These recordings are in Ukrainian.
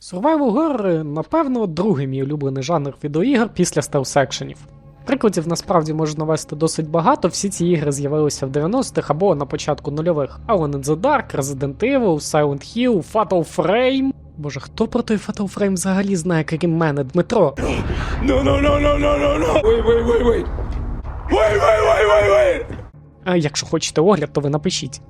Survival Horror, напевно, другий мій улюблений жанр відеоігр після стелс-екшенів. Прикладів насправді можна навести досить багато, всі ці ігри з'явилися в 90-х або на початку нульових. Alone in the Dark, Resident Evil, Silent Hill, Fatal Frame. Боже, хто про той Fatal Frame взагалі знає, крім мене, Дмитро? No, no, no, no, no, no, no. Wait, wait, wait, wait. Wait, wait, wait, wait, wait. А якщо хочете огляд, то ви напишіть.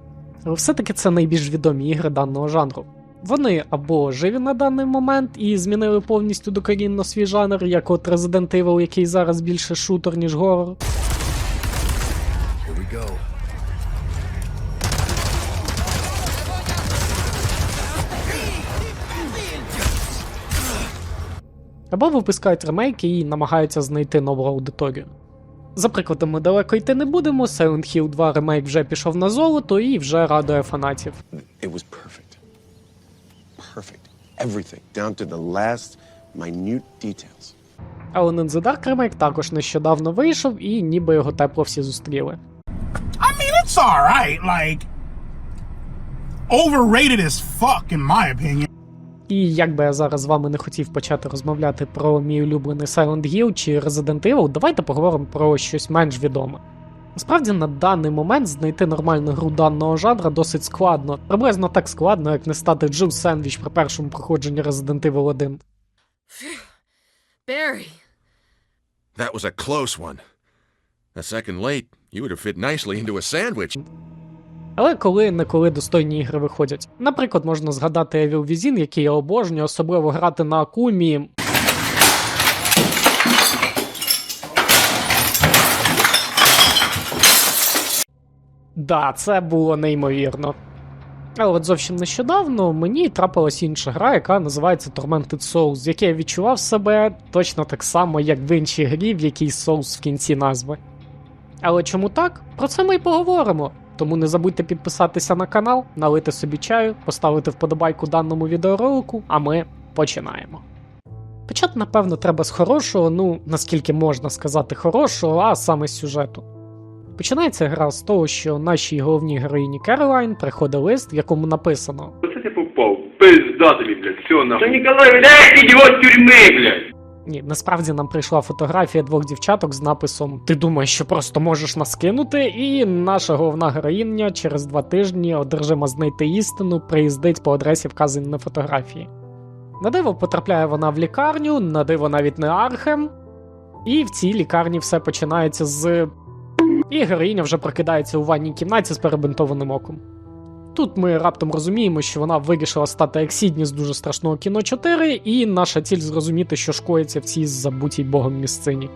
Але все-таки це найбільш відомі ігри даного жанру. Вони або живі на даний момент і змінили повністю докорінно свій жанр, як от Resident Evil, який зараз більше шутер, ніж горор. Або випускають ремейки і намагаються знайти нову аудиторію. За прикладом, ми далеко йти не будемо. Silent Hill 2 ремейк вже пішов на золото і вже радує фанатів. It was perfect. Everything, down to the last minute details. Alone in the Dark ремейк також нещодавно вийшов, і ніби його тепло всі зустріли. I mean, it's alright. Like, overrated as fuck, in my opinion. І як би я зараз з вами не хотів почати розмовляти про мій улюблений Silent Hill чи Resident Evil, давайте поговоримо про щось менш відоме. Насправді на даний момент знайти нормальну гру даного жанра досить складно, приблизно так складно, як не стати Джим Сендвіч при першому проходженні Resident Evil 1. Barry. That was a close one. A second late, you would have fit nicely into a sandwich. Але коли неколи достойні ігри виходять. Наприклад, можна згадати Evil Within, який я обожнюю, особливо грати на Акумі. Да, це було неймовірно. Але от зовсім нещодавно мені трапилась інша гра, яка називається Tormented Souls, якій я відчував себе точно так само, як в іншій грі, в якій Souls в кінці назви. Але чому так? Про це ми й поговоримо. Тому не забудьте підписатися на канал, налити собі чаю, поставити вподобайку даному відеоролику, а ми починаємо. Почати, напевно, треба з хорошого, ну наскільки можна сказати хорошого, а саме з сюжету. Починається гра з того, що нашій головній героїні Керолайн приходить лист, в якому написано: Вот это попал. Пизда тобі, блядь, все нахуй. Да Николай, блядь, з тюрми, блядь. Ні, насправді нам прийшла фотографія двох дівчаток з написом Ти думаєш, що просто можеш нас кинути? І наша головна героїня через два тижні одержима знайти істину, приїздить по адресі вказаній на фотографії. На диво потрапляє вона в лікарню, на диво навіть не Архем. І в цій лікарні все починається з. І героїня вже прокидається у ванній кімнаті з перебинтованим оком. Тут ми раптом розуміємо, що вона вирішила стати як Сідні з дуже страшного кіно 4, і наша ціль зрозуміти, що шкоїться в цій забутій богом місцині.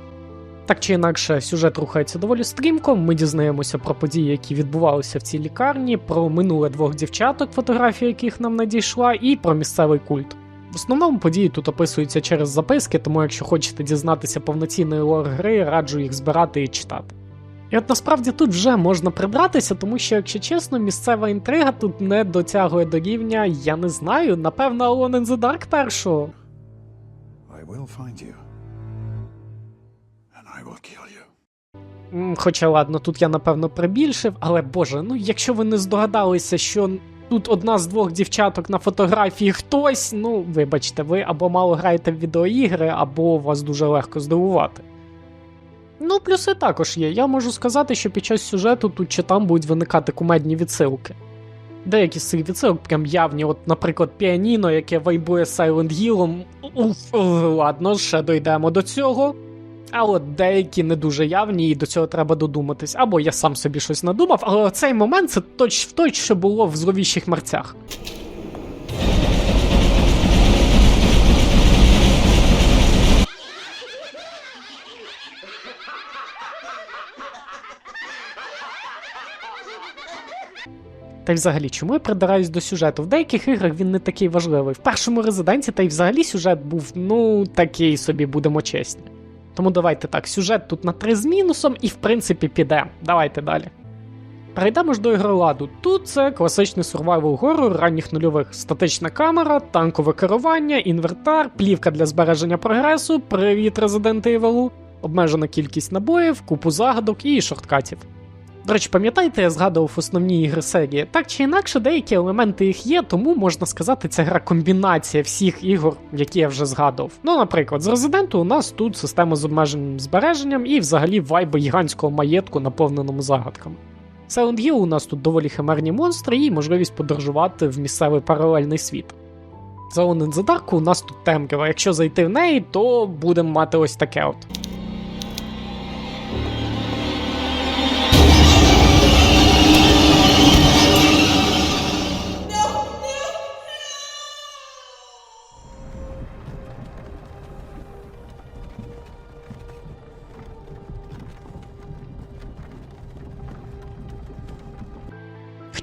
Так чи інакше, сюжет рухається доволі стрімко. Ми дізнаємося про події, які відбувалися в цій лікарні, про минуле двох дівчаток, фотографія яких нам надійшла, і про місцевий культ. В основному події тут описуються через записки, тому якщо хочете дізнатися повноцінний лор гри, раджу їх збирати і читати. І от насправді тут вже можна прибратися, тому що, якщо чесно, місцева інтрига тут не дотягує до рівня, я не знаю, напевно, Alone in the Dark першого. I will find you. And I will kill you. Хоча ладно, тут я напевно прибільшив, але боже, ну якщо ви не здогадалися, що тут одна з двох дівчаток на фотографії хтось, ну вибачте, ви або мало граєте в відеоігри, або вас дуже легко здивувати. Ну, плюси також є. Я можу сказати, що під час сюжету тут чи там будуть виникати кумедні відсилки. Деякі з цих відсилок прям явні, от, наприклад, піаніно, яке вайбує Silent Hill. Уф, ладно, ще дійдемо до цього. А от деякі не дуже явні, і до цього треба додуматись. Або я сам собі щось надумав, але цей момент це точ в точ, що було в зловіщих мерцях. Та й взагалі, чому я придираюсь до сюжету? В деяких іграх він не такий важливий. В першому резиденті та й взагалі сюжет був, ну, такий собі, будемо чесні. Тому давайте так, сюжет тут на 3 з мінусом, і в принципі піде. Давайте далі. Перейдемо ж до ігроладу. Тут це класичний survival горор ранніх нульових. Статична камера, танкове керування, інвертар, плівка для збереження прогресу, привіт Resident Evil, обмежена кількість набоїв, купу загадок і шорткатів. До речі, пам'ятаєте, я згадував основні ігри серії. Так чи інакше, деякі елементи їх є, тому можна сказати, це гра комбінація всіх ігор, які я вже згадував. Ну, наприклад, з Резиденту у нас тут система з обмеженим збереженням і взагалі вайба гігантського маєтку, наповненому загадками. Silent Hill у нас тут доволі химерні монстри і можливість подорожувати в місцевий паралельний світ. За in the Dark у нас тут темрява. Якщо зайти в неї, то будемо мати ось таке от.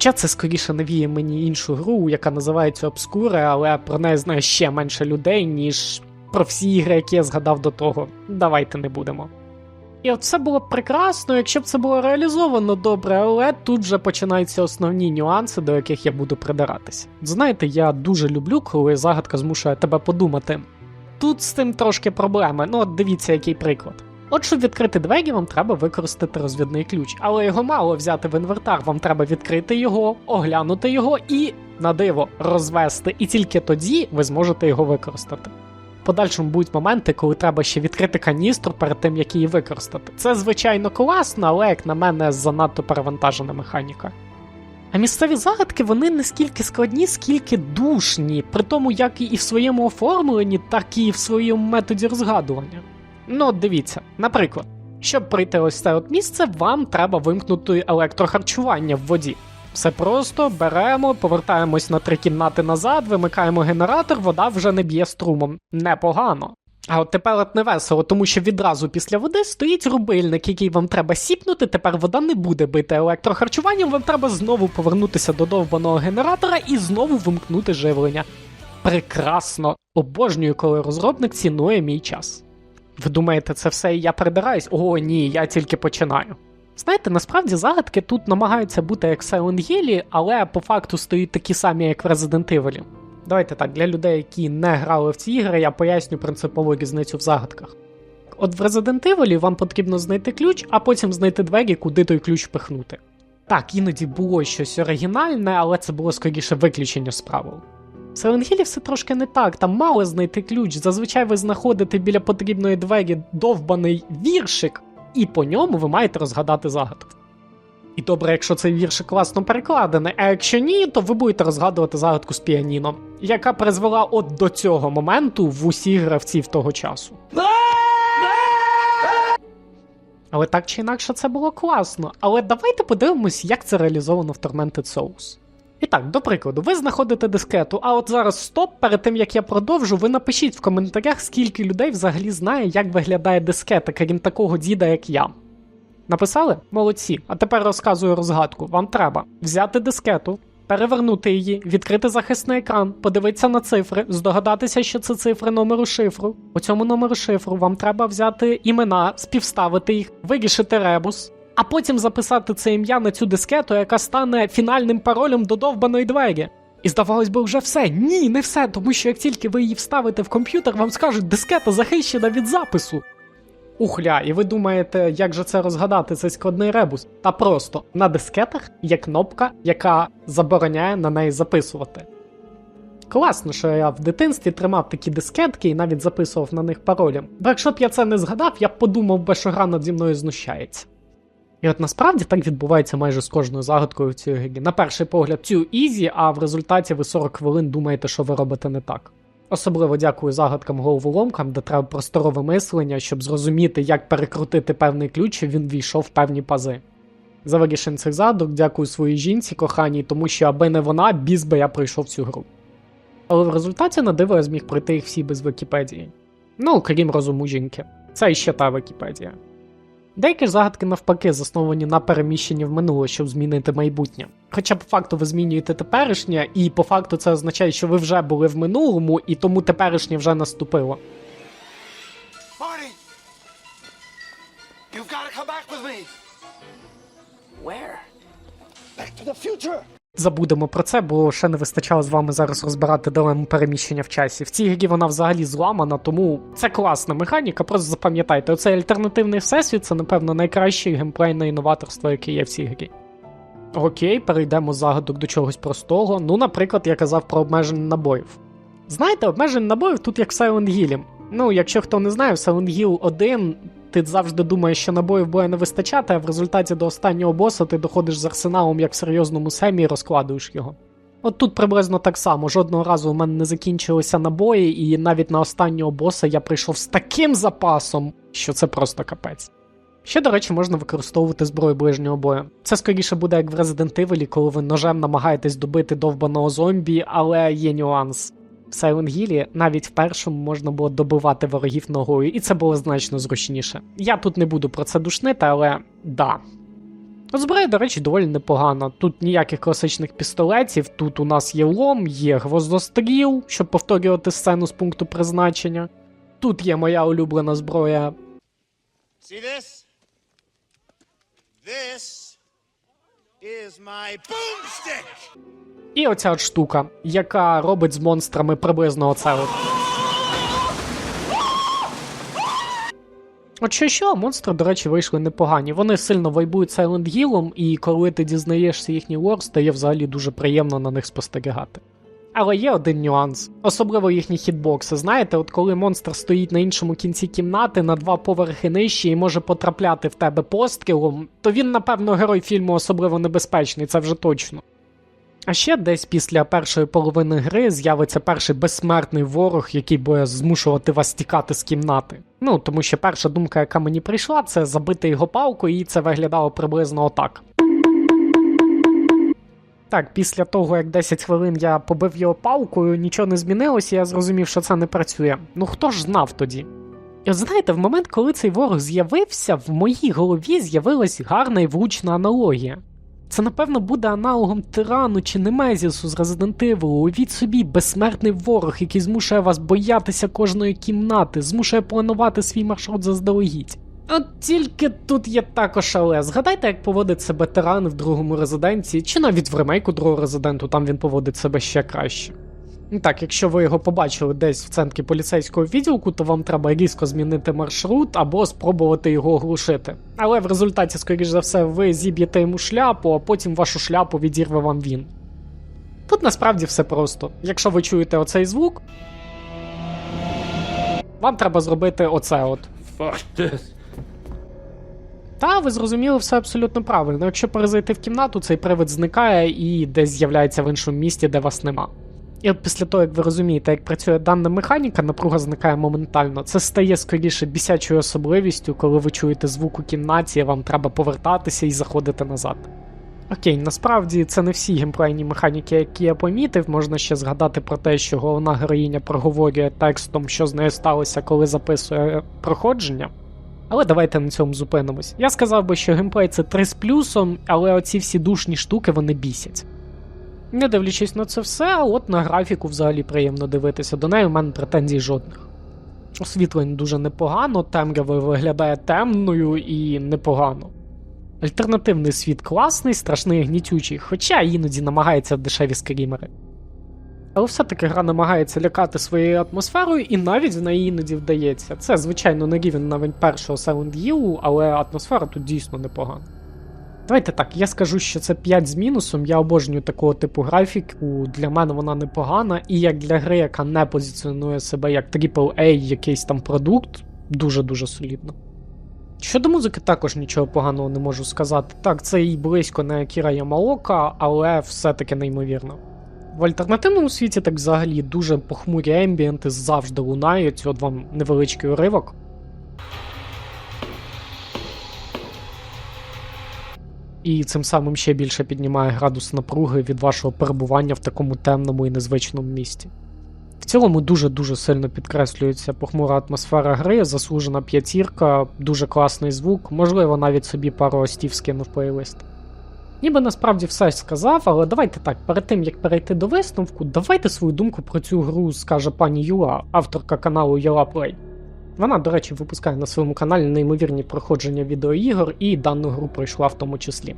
Хоча це скоріше навіє мені іншу гру, яка називається Obscure, але про неї знає ще менше людей, ніж про всі ігри, які я згадав до того. Давайте не будемо. І от це було прекрасно, якщо б це було реалізовано добре, але тут вже починаються основні нюанси, до яких я буду придиратися. Знаєте, я дуже люблю, коли загадка змушує тебе подумати. Тут з цим трошки проблеми, ну от дивіться, який приклад. От щоб відкрити двері, вам треба використати розвідний ключ, але його мало взяти в інвертар, вам треба відкрити його, оглянути його і, на диво, розвести, і тільки тоді ви зможете його використати. Подальшому будуть моменти, коли треба ще відкрити каністру перед тим, як її використати. Це, звичайно, класно, але, як на мене, занадто перевантажена механіка. А місцеві загадки вони не скільки складні, скільки душні, при тому як і в своєму оформленні, так і в своєму методі розгадування. Ну, от дивіться, наприклад, щоб пройти ось це от місце, вам треба вимкнути електрохарчування в воді. Все просто беремо, повертаємось на три кімнати назад, вимикаємо генератор, вода вже не б'є струмом. Непогано. А от тепер от не весело, тому що відразу після води стоїть рубильник, який вам треба сіпнути. Тепер вода не буде бити електрохарчуванням, вам треба знову повернутися до довбаного генератора і знову вимкнути живлення. Прекрасно! Обожнюю, коли розробник цінує мій час. Ви думаєте, це все і я придираюсь? О, ні, я тільки починаю. Знаєте, насправді загадки тут намагаються бути як Silent Hill, але по факту стають такі самі, як в Resident Evil. Давайте так, для людей, які не грали в ці ігри, я поясню принципову різницю в загадках. От в Resident Evil вам потрібно знайти ключ, а потім знайти двері, куди той ключ впихнути. Так, іноді було щось оригінальне, але це було скоріше виключення з правил. В Silent все трошки не так, там мало знайти ключ. Зазвичай ви знаходите біля потрібної двері довбаний віршик, і по ньому ви маєте розгадати загадку. І добре, якщо цей віршик класно перекладений, а якщо ні, то ви будете розгадувати загадку з піаніно, яка призвела от до цього моменту в усіх гравців того часу. Але так чи інакше це було класно. Але давайте подивимось, як це реалізовано в Tormented Souls. І так, до прикладу, ви знаходите дискету, а от зараз стоп, перед тим як я продовжу, ви напишіть в коментарях, скільки людей взагалі знає, як виглядає дискета, крім такого діда, як я. Написали? Молодці. А тепер розказую розгадку. Вам треба взяти дискету, перевернути її, відкрити захисний екран, подивитися на цифри, здогадатися, що це цифри номеру шифру. У цьому номеру шифру вам треба взяти імена, співставити їх, вирішити ребус, а потім записати це ім'я на цю дискету, яка стане фінальним паролем до довбаної двері. І здавалось би, вже все. Ні, не все, тому що як тільки ви її вставите в комп'ютер, вам скажуть, дискета захищена від запису. Ухля, і ви думаєте, як же це розгадати цей складний ребус? Та просто на дискетах є кнопка, яка забороняє на неї записувати. Класно, що я в дитинстві тримав такі дискетки і навіть записував на них паролі. Бо якщо б я це не згадав, я б подумав би, що гра над зі мною знущається. І от насправді так відбувається майже з кожною загадкою в цій грі. На перший погляд, цю ізі, а в результаті ви 40 хвилин думаєте, що ви робите не так. Особливо дякую загадкам головоломкам, де треба просторове мислення, щоб зрозуміти, як перекрутити певний ключ, щоб він війшов в певні пази. За вирішення цих задок дякую своїй жінці коханій, тому що аби не вона, біз би я пройшов цю гру. Але в результаті на диво я зміг пройти їх всі без Вікіпедії. Ну, крім розуму жінки. Це іще та Вікіпедія. Деякі ж загадки навпаки засновані на переміщенні в минуле, щоб змінити майбутнє. Хоча по факту ви змінюєте теперішнє, і по факту це означає, що ви вже були в минулому, і тому теперішнє вже наступило. Marty! You've got to come back with me! Where? Back to the future! Забудемо про це, бо ще не вистачало з вами зараз розбирати дилему переміщення в часі. В цій грі вона взагалі зламана, тому це класна механіка. Просто запам'ятайте, оцей альтернативний всесвіт це, напевно, найкраще геймплейне інноваторство, яке є в цій грі. Окей, перейдемо загадок до чогось простого. Ну, наприклад, я казав про обмеження набоїв. Знаєте, обмежень набоїв тут як в Silent Hill. Ну, якщо хто не знає, в Silent Hill 1 ти завжди думаєш, що набоїв буде не вистачати, а в результаті до останнього боса ти доходиш з арсеналом як в серйозному семі і розкладуєш його. От тут приблизно так само. Жодного разу у мене не закінчилися набої, і навіть на останнього боса я прийшов з таким запасом, що це просто капець. Ще, до речі, можна використовувати зброю ближнього бою. Це скоріше буде як в Resident Evil, коли ви ножем намагаєтесь добити довбаного зомбі, але є нюанс. В Silent Hill навіть в першому можна було добивати ворогів ногою, і це було значно зручніше. Я тут не буду про це душнити, але да. Зброя, до речі, доволі непогана. Тут ніяких класичних пістолетів, тут у нас є лом, є гвоздостріл, щоб повторювати сцену з пункту призначення. Тут є моя улюблена зброя See this? This is my boomstick. І оця от штука, яка робить з монстрами приблизно оце от. От що що, монстри, до речі, вийшли непогані. Вони сильно вайбують Silent Hill, і коли ти дізнаєшся їхній лор, стає взагалі дуже приємно на них спостерігати. Але є один нюанс, особливо їхні хітбокси. Знаєте, от коли монстр стоїть на іншому кінці кімнати на два поверхи нижче і може потрапляти в тебе пострілом, то він, напевно, герой фільму особливо небезпечний, це вже точно. А ще десь після першої половини гри з'явиться перший безсмертний ворог, який буде змушувати вас тікати з кімнати. Ну, тому що перша думка, яка мені прийшла, це забити його палкою, і це виглядало приблизно отак. Так, після того, як 10 хвилин я побив його палкою, нічого не змінилося, я зрозумів, що це не працює. Ну хто ж знав тоді? І от знаєте, в момент, коли цей ворог з'явився, в моїй голові з'явилась гарна і влучна аналогія. Це, напевно, буде аналогом тирану чи Немезісу з Resident Evil. Уявіть собі, безсмертний ворог, який змушує вас боятися кожної кімнати, змушує планувати свій маршрут заздалегідь. От тільки тут є також але. Згадайте, як поводить себе тиран в другому резиденції, чи навіть в ремейку другого резиденту, там він поводить себе ще краще. Ну Так, якщо ви його побачили десь в центрі поліцейського відділку, то вам треба різко змінити маршрут або спробувати його оглушити. Але в результаті, скоріш за все, ви зіб'єте йому шляпу, а потім вашу шляпу відірве вам він. Тут насправді все просто. Якщо ви чуєте оцей звук, вам треба зробити оце от. Fuck this. Та, ви зрозуміли все абсолютно правильно. Якщо перезайти в кімнату, цей привид зникає і десь з'являється в іншому місті, де вас нема. І от після того, як ви розумієте, як працює дана механіка, напруга зникає моментально. Це стає скоріше бісячою особливістю, коли ви чуєте звук у кімнаті, вам треба повертатися і заходити назад. Окей, насправді це не всі геймплейні механіки, які я помітив. Можна ще згадати про те, що головна героїня проговорює текстом, що з нею сталося, коли записує проходження. Але давайте на цьому зупинимось. Я сказав би, що геймплей це 3 з плюсом, але оці всі душні штуки вони бісять. Не дивлячись на це все, а от на графіку взагалі приємно дивитися. До неї в мене претензій жодних. Освітлення дуже непогано, темрява виглядає темною і непогано. Альтернативний світ класний, страшний і гнітючий, хоча іноді намагається дешеві скрімери. Але все-таки гра намагається лякати своєю атмосферою, і навіть в неї іноді вдається. Це, звичайно, не рівень навіть першого Silent Hill, але атмосфера тут дійсно непогана. Давайте так, я скажу, що це 5 з мінусом. Я обожнюю такого типу графіку. Для мене вона непогана, і як для гри, яка не позиціонує себе як AAA якийсь там продукт, дуже-дуже солідно. Щодо музики, також нічого поганого не можу сказати. Так, це і близько не Акіра Ямаока, але все-таки неймовірно. В альтернативному світі так взагалі дуже похмурі ембієнти завжди лунають, от вам невеличкий уривок. І цим самим ще більше піднімає градус напруги від вашого перебування в такому темному і незвичному місті. В цілому дуже-дуже сильно підкреслюється похмура атмосфера гри, заслужена п'ятірка, дуже класний звук, можливо, навіть собі пару остів скинув плейлист. Ніби насправді все сказав, але давайте так, перед тим як перейти до висновку, давайте свою думку про цю гру скаже пані Юла, авторка каналу Юла Play. Вона, до речі, випускає на своєму каналі неймовірні проходження відеоігор і дану гру пройшла в тому числі.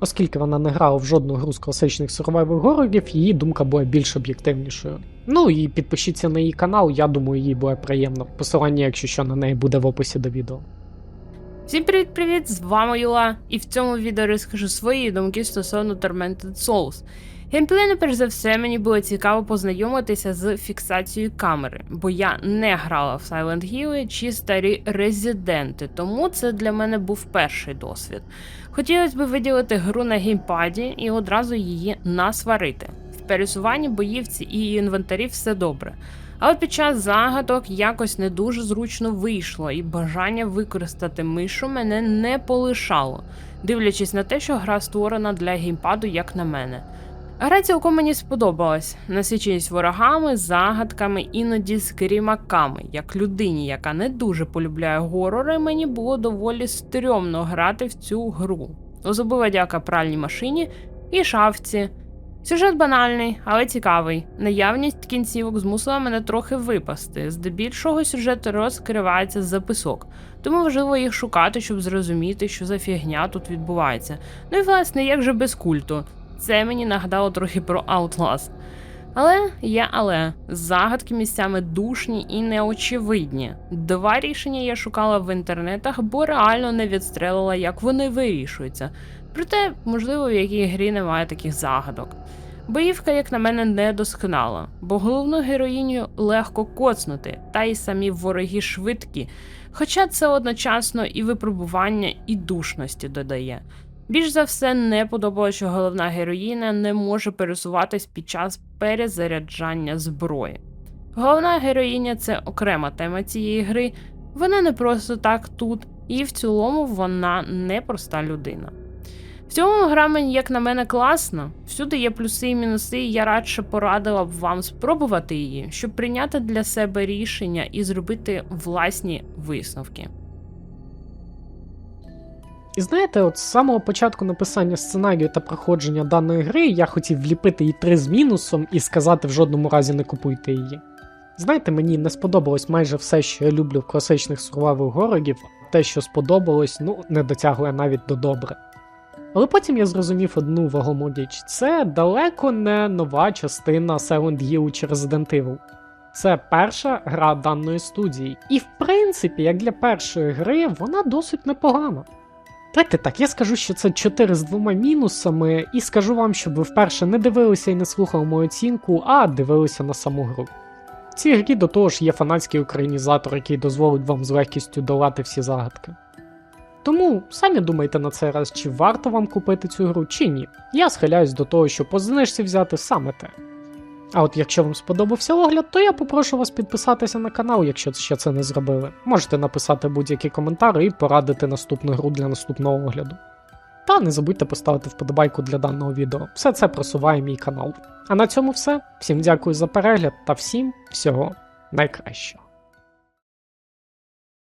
Оскільки вона не грала в жодну гру з класичних survival горорів, її думка буде більш об'єктивнішою. Ну і підпишіться на її канал, я думаю, їй буде приємно. Посилання, якщо що, на неї буде в описі до відео. Всім привіт-привіт! З вами Юла, і в цьому відео розкажу свої думки стосовно Tormented Souls. Геймплейно, перш за все, мені було цікаво познайомитися з фіксацією камери, бо я не грала в Silent Hill чи старі резиденти, тому це для мене був перший досвід. Хотілося б виділити гру на геймпаді і одразу її насварити. В пересуванні боївці і інвентарі все добре. Але під час загадок якось не дуже зручно вийшло, і бажання використати мишу мене не полишало, дивлячись на те, що гра створена для геймпаду, як на мене. Гра цілком мені сподобалась, насиченість ворогами, загадками, іноді скрімаками. Як людині, яка не дуже полюбляє горори, мені було доволі стрьомно грати в цю гру. Особливо дяка пральній машині і шафці. Сюжет банальний, але цікавий. Наявність кінцівок змусила мене трохи випасти. Здебільшого сюжет розкривається з записок, тому важливо їх шукати, щоб зрозуміти, що за фігня тут відбувається. Ну і власне, як же без культу. Це мені нагадало трохи про Outlast. Але є але загадки місцями душні і неочевидні. Два рішення я шукала в інтернетах, бо реально не відстрелила, як вони вирішуються. Проте, можливо, в якій грі немає таких загадок. Боївка, як на мене, не досконала, бо головну героїню легко коцнути, та й самі вороги швидкі. Хоча це одночасно і випробування, і душності додає. Більш за все, не подобалося, що головна героїня не може пересуватись під час перезаряджання зброї. Головна героїня це окрема тема цієї гри, вона не просто так тут, і в цілому вона не проста людина. В цьому гра мені, як на мене, класна. Всюди є плюси і мінуси, і я радше порадила б вам спробувати її, щоб прийняти для себе рішення і зробити власні висновки. І знаєте, от з самого початку написання сценарію та проходження даної гри я хотів вліпити її 3 з мінусом і сказати в жодному разі не купуйте її. Знаєте, мені не сподобалось майже все, що я люблю в класичних сурвавих городів, те, що сподобалось, ну, не дотягує навіть до добре. Але потім я зрозумів одну вагому річ: це далеко не нова частина Silent Hill чи Resident Evil. Це перша гра даної студії. І в принципі, як для першої гри, вона досить непогана. Давайте так, я скажу, що це 4 з двома мінусами, і скажу вам, щоб ви вперше не дивилися і не слухали мою оцінку, а дивилися на саму гру. В цій грі до того ж є фанатський українізатор, який дозволить вам з легкістю долати всі загадки. Тому самі думайте на цей раз, чи варто вам купити цю гру, чи ні. Я схиляюсь до того, що по знижці взяти саме те. А от якщо вам сподобався огляд, то я попрошу вас підписатися на канал, якщо ще це не зробили. Можете написати будь-які коментарі і порадити наступну гру для наступного огляду. Та не забудьте поставити вподобайку для даного відео. Все це просуває мій канал. А на цьому все. Всім дякую за перегляд та всім всього найкращого.